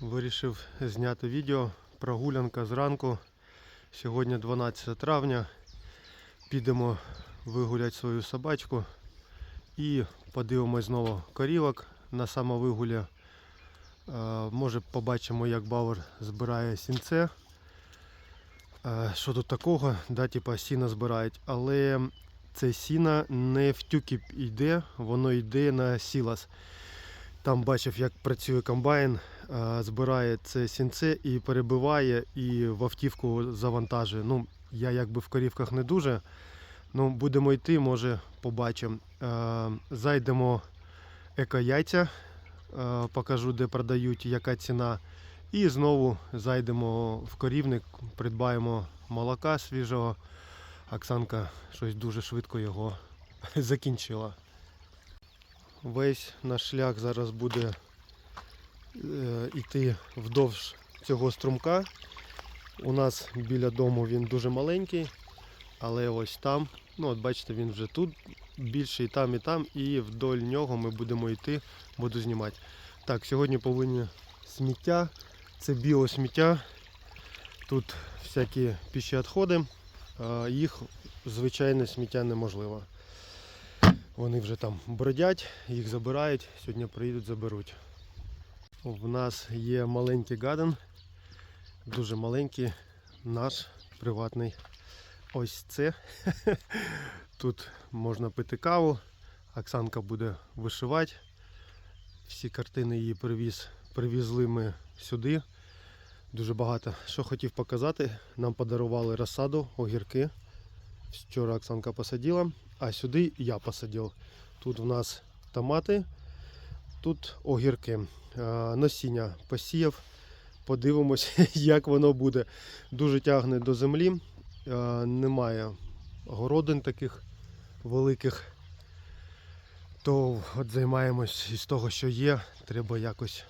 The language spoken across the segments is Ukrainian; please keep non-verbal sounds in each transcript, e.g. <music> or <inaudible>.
Вирішив зняти відео. Прогулянка зранку. Сьогодні 12 травня. Підемо вигуляти свою собачку і подивимось знову корівок на самовигулі. Е, Може побачимо, як Бауер збирає сінце. Е, Що тут такого? Да, типа сіна збирають. Але це сіна не в тюки йде, воно йде на сілас. Там бачив, як працює комбайн, е, збирає це сінце і перебиває, і в автівку завантажує. Ну, я якби в корівках не дуже. Ну, будемо йти, може побачимо. Е, Зайдемо еко-яйця, е, покажу, де продають, яка ціна. І знову зайдемо в корівник, придбаємо молока свіжого. Оксанка щось дуже швидко його <laughs> закінчила. Весь наш шлях зараз буде е, йти вдовж цього струмка. У нас біля дому він дуже маленький, але ось там, ну от бачите, він вже тут більше і там, і там, і вдоль нього ми будемо йти, буду знімати. Так, сьогодні повинні сміття, це біосміття. Тут всякі піші відходи, їх звичайне сміття неможливо. Вони вже там бродять, їх забирають, сьогодні приїдуть, заберуть. В нас є маленький гаден, дуже маленький, наш приватний. Ось це. <laughs> Тут можна пити каву, Оксанка буде вишивати. Всі картини її привіз, привізли ми сюди. Дуже багато. Що хотів показати, нам подарували розсаду, огірки. Вчора Оксанка посадила, а сюди я посадив. Тут в нас томати, тут огірки. Насіння посіяв. Подивимось, <laughs> як воно буде. Дуже тягне до землі. Немає городин таких великих. То от займаємось із того, що є, треба якось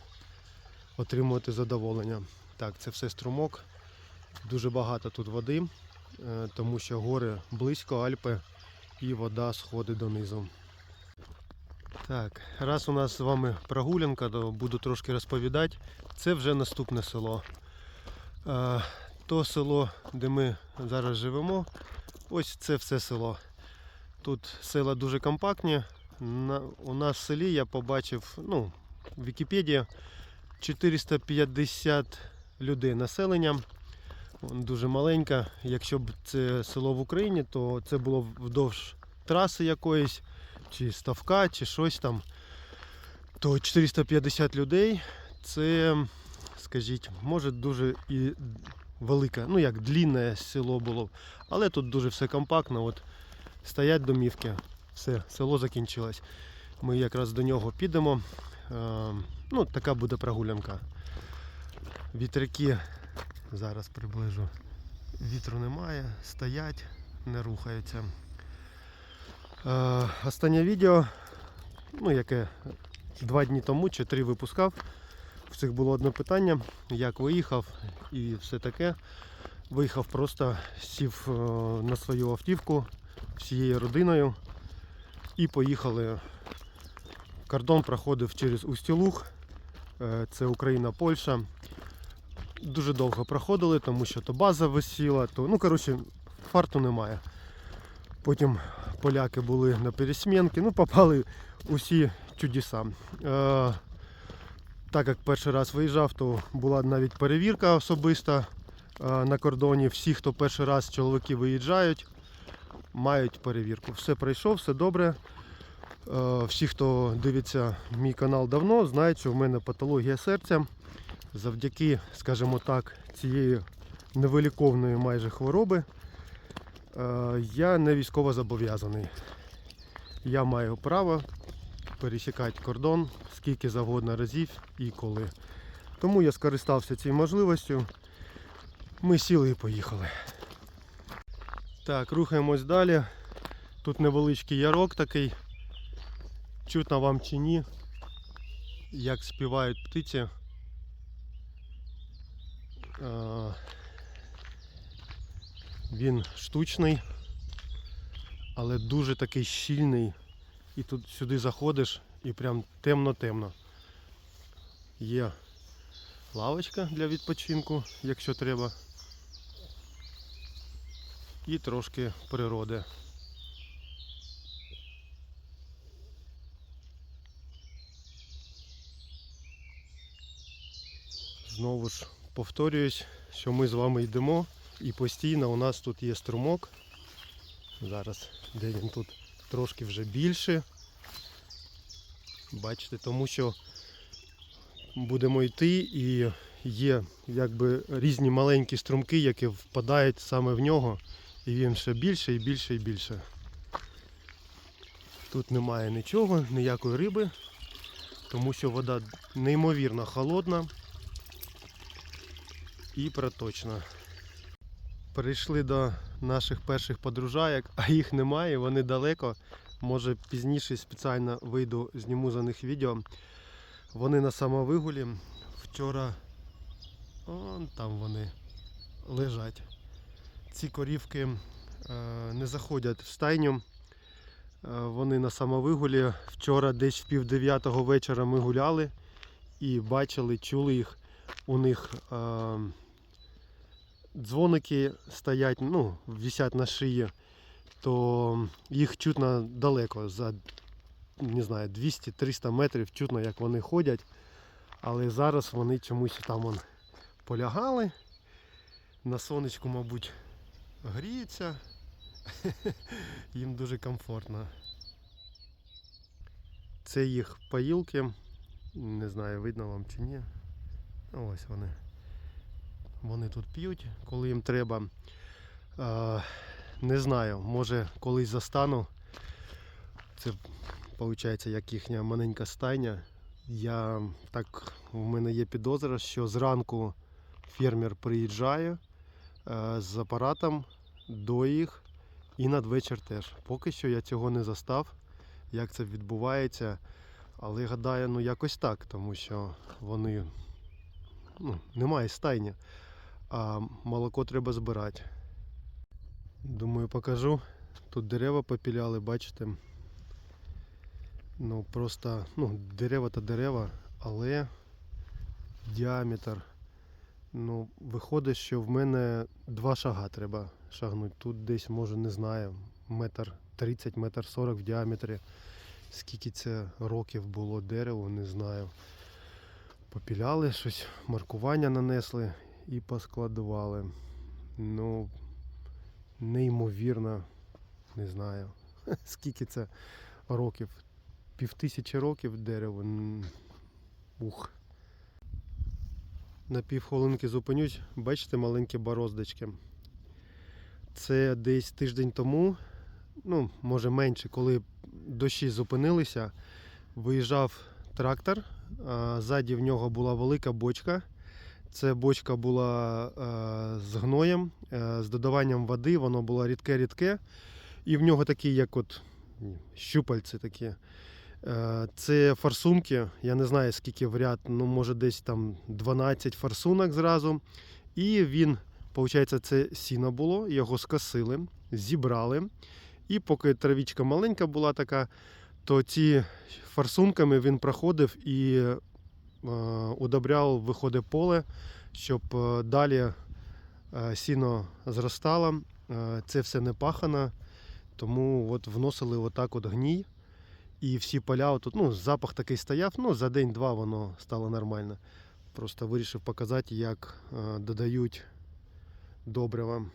отримувати задоволення. Так, це все струмок. Дуже багато тут води, е, тому що гори близько, Альпи і вода сходить донизу. Так, раз у нас з вами прогулянка, то буду трошки розповідати. Це вже наступне село. Е, То село, де ми зараз живемо, ось це все село. Тут села дуже компактні. У нас в селі я побачив, ну, в Вікіпедії 450 людей населення. Дуже маленька. Якщо б це село в Україні, то це було вдовж траси якоїсь, чи ставка, чи щось там. То 450 людей це, скажіть, може дуже і велике, ну як длінне село було. Але тут дуже все компактно. От стоять домівки. Все, село закінчилось. Ми якраз до нього підемо. Е, Ну, така буде прогулянка. Вітряки зараз приближу. Вітру немає, стоять, не рухаються. Е, останнє відео, ну яке два дні тому чи три випускав. В цих було одне питання, як виїхав і все таке. Виїхав просто, сів е, на свою автівку всією родиною і поїхали. Кордон проходив через Устілух, е, це Україна, Польща. Дуже довго проходили, тому що то база висіла, то ну коротше фарту немає. Потім поляки були на пересмінки, ну попали усі чудеса. Е, так як перший раз виїжджав, то була навіть перевірка особиста е, на кордоні. Всі, хто перший раз чоловіки виїжджають, мають перевірку. Все пройшов, все добре. Е, Всі, хто дивиться мій канал давно, знають, що в мене патологія серця. Завдяки, скажімо так, цієї невиліковної майже хвороби е, я не військово зобов'язаний. Я маю право пересікати кордон скільки завгодно разів і коли. Тому я скористався цією можливістю. Ми сіли і поїхали. Так, рухаємось далі. Тут невеличкий ярок такий. Чутно вам чи ні, як співають птиці. Е, Він штучний, але дуже такий щільний. І тут сюди заходиш і прям темно-темно. Є лавочка для відпочинку, якщо треба. І трошки природи. Знову ж повторююсь, що ми з вами йдемо і постійно у нас тут є струмок. Зараз де він тут трошки вже більше. Бачите, тому що будемо йти і є якби різні маленькі струмки, які впадають саме в нього, і він ще більше і більше і більше. Тут немає нічого, ніякої риби, тому що вода неймовірно холодна і проточна. Перейшли до наших перших подружайок, а їх немає, вони далеко. Може пізніше спеціально вийду, зніму за них відео. Вони на самовигулі. Вчора он там вони лежать. Ці корівки е, не заходять в стайню. Е, вони на самовигулі. Вчора десь в пів дев'ятого вечора ми гуляли і бачили, чули їх. У них е, дзвоники стоять, ну, висять на шиї, то їх чутно далеко, за не знаю, 200-300 метрів чутно, як вони ходять. Але зараз вони чомусь там вон, полягали. На сонечку, мабуть, гріються. <laughs> Їм дуже комфортно. Це їх поїлки. Не знаю, видно вам чи ні. Ось вони. Вони тут п'ють, коли їм треба. Не знаю, може колись застану. Це виходить як їхня маленька стайня. Я так, у мене є підозра, що зранку фермер приїжджає з апаратом до їх і надвечір теж. Поки що я цього не застав, як це відбувається. Але гадаю, ну якось так, тому що вони ну, немає стайні, а молоко треба збирати. Думаю, покажу. Тут дерева попіляли, бачите. Ну просто ну, дерева та дерева, але діаметр. Ну, виходить, що в мене два шага треба шагнути. Тут десь, може, не знаю, метр 30, метр 40 в діаметрі. Скільки це років було дереву, не знаю. Попіляли щось, маркування нанесли і поскладували. Ну, неймовірно, не знаю, <laughs> скільки це років. Півтисячі років дереву. М, Ух. На півхвилинки зупинюсь, бачите маленькі бороздочки. Це десь тиждень тому, ну, може менше, коли дощі зупинилися, виїжджав трактор, а ззаді в нього була велика бочка. Це бочка була е, з гноєм, е, з додаванням води, воно було рідке-рідке. І в нього такі, як от щупальці такі. Е, Це форсунки, я не знаю скільки в ряд, ну може десь там 12 форсунок зразу. І він, виходить, це сіно було, його скосили, зібрали. І поки травічка маленька була така, то ці форсунками він проходив і удобряв, виходить поле, щоб е, далі е, сіно зростало. Е, Це все не пахано, тому от вносили отак от гній. І всі поля отут, ну, запах такий стояв, ну, за день-два воно стало нормально. Просто вирішив показати, як е, додають добрива.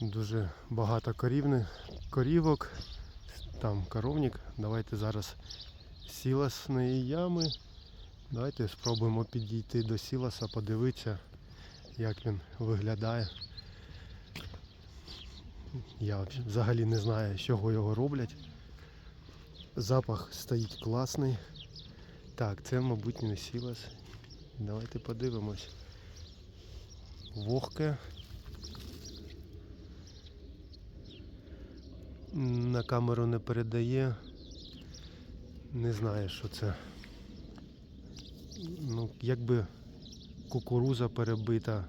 Дуже багато корівни, корівок, там коровник. Давайте зараз сілосної ями. Давайте спробуємо підійти до сілоса, подивитися, як він виглядає. Я взагалі не знаю, з чого його роблять. Запах стоїть класний. Так, це, мабуть, не сілас. Давайте подивимось. Вогке. На камеру не передає. Не знаю, що це. Ну, якби кукуруза перебита.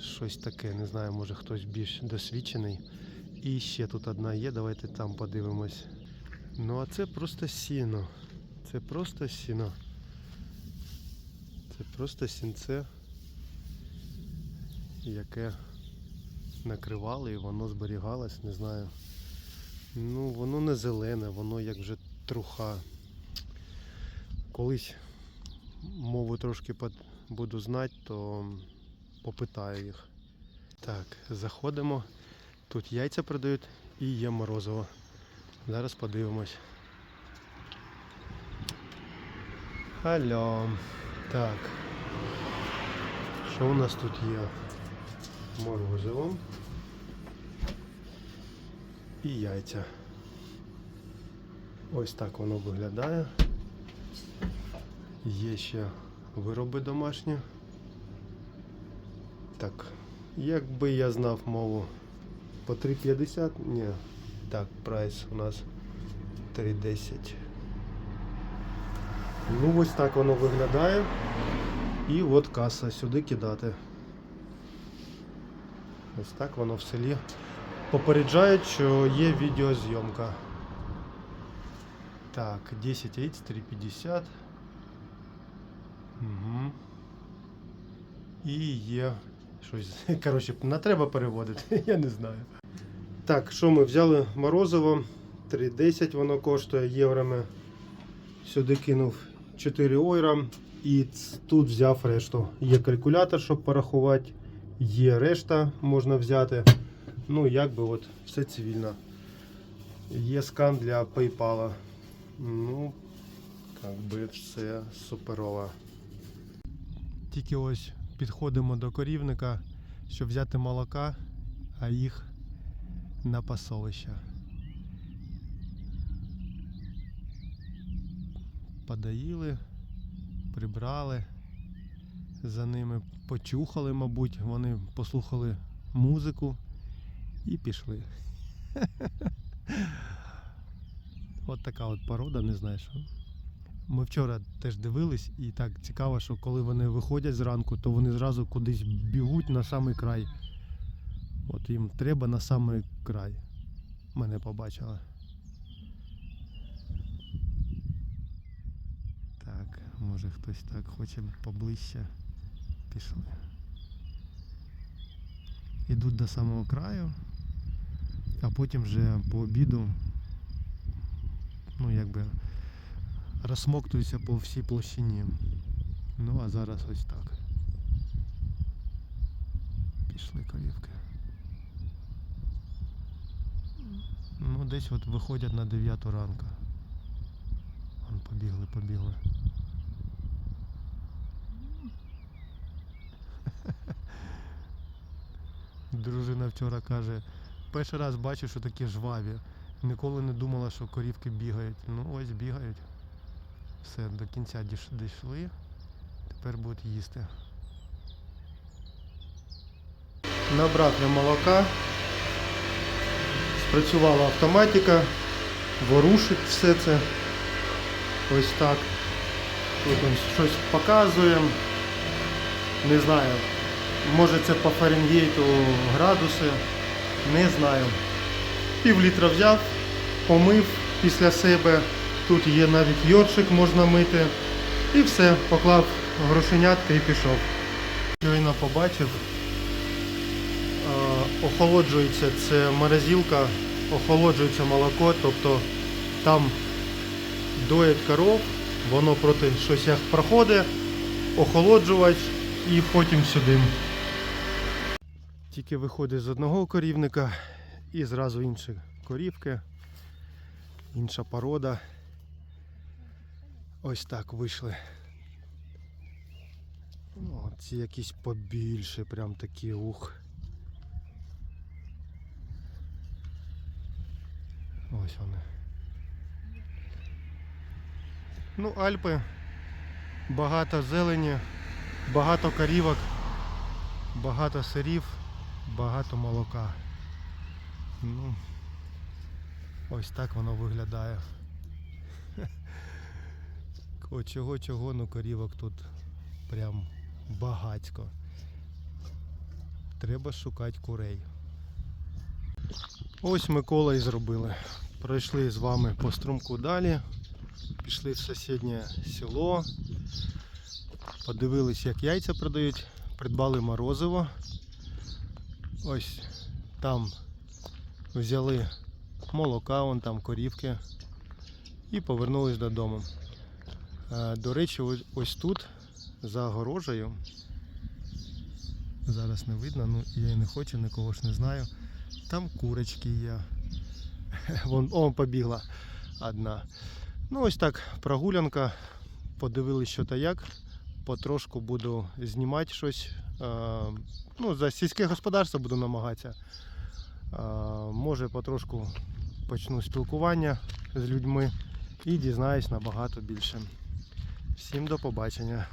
Щось таке, не знаю, може хтось більш досвідчений. І ще тут одна є, давайте там подивимось. Ну а це просто сіно. Це просто сіно. Це просто сінце, яке накривали і воно зберігалось, не знаю. Ну, воно не зелене, воно як вже труха. Колись мову трошки буду знати, то попитаю їх. Так, заходимо. Тут яйця продають і є морозиво. Зараз подивимось. Алло. Так. Що у нас тут є? Морозиво. І яйця. Ось так воно виглядає. Є ще вироби домашні. Так, якби я знав мову по 3,50, ні. Так, прайс у нас 3,10. Ну ось так воно виглядає. І от каса сюди кидати. Ось так воно в селі. Попереджають, що є відеозйомка. Так, 10 яиц, 3,50. Угу. І є щось. <laughs> Коротше, не треба переводити, <laughs> я не знаю. Так, що ми взяли морозиво? 3,10 воно коштує євроми. Сюди кинув 4 ойра і тут взяв решту. Є калькулятор, щоб порахувати, є решта можна взяти. Ну, якби от все цивільно. Є скан для PayPal. Ну, як би все суперово. Тільки ось підходимо до корівника, щоб взяти молока, а їх на пасовище. Подаїли, прибрали за ними, почухали, мабуть, вони послухали музику і пішли. <laughs> От така от порода, не знаю що. Ми вчора теж дивились, і так цікаво, що коли вони виходять зранку, то вони зразу кудись бігуть на самий край. От їм треба на самий край. Мене побачили. Так, може хтось так хоче поближче. Пішли. Ідуть до самого краю, а потім вже по обіду, ну якби розсмоктуються по всій площині. Ну а зараз ось так. Пішли корівки. Ну, десь от виходять на 9 ранку. Вон побігли, побігли. Дружина вчора каже, перший раз бачу, що такі жваві. Ніколи не думала, що корівки бігають. Ну ось бігають. Все, до кінця дійшли. Тепер будуть їсти. Набрати молока. Спрацювала автоматика. Ворушить все це. Ось так. Тут ось щось показує. Не знаю. Може це по Фаренгейту градуси. Не знаю. Пів літра взяв, помив після себе. Тут є навіть йоршик, можна мити. І все, поклав грошенятка і пішов. Щойно побачив. Охолоджується це морозилка, охолоджується молоко, тобто там доять коров, воно проти щось проходить, охолоджувач і потім сюди. Тільки виходить з одного корівника і зразу інші корівки, інша порода. Ось так вийшли. О, ці якісь побільше, прям такі ух. Ось вони. Ну, Альпи, багато зелені, багато корівок, багато сирів, багато молока. Ну, ось так воно виглядає. О, чого чого, ну корівок тут прям багатько. Треба шукати курей. Ось Микола і зробили. Пройшли з вами по струмку далі. Пішли в сусіднє село. Подивились, як яйця продають. Придбали морозиво. Ось там взяли молока, вон там корівки. І повернулись додому. Е, До речі, ось, тут, за огорожею. Зараз не видно, ну я і не хочу, нікого ж не знаю. Там курочки є. <laughs> Вон, о, побігла одна. Ну, ось так, прогулянка. Подивились, що та як. Потрошку буду знімати щось. Е, ну, за сільське господарство буду намагатися. Е, може, потрошку почну спілкування з людьми і дізнаюсь набагато більше. Всім до побачення.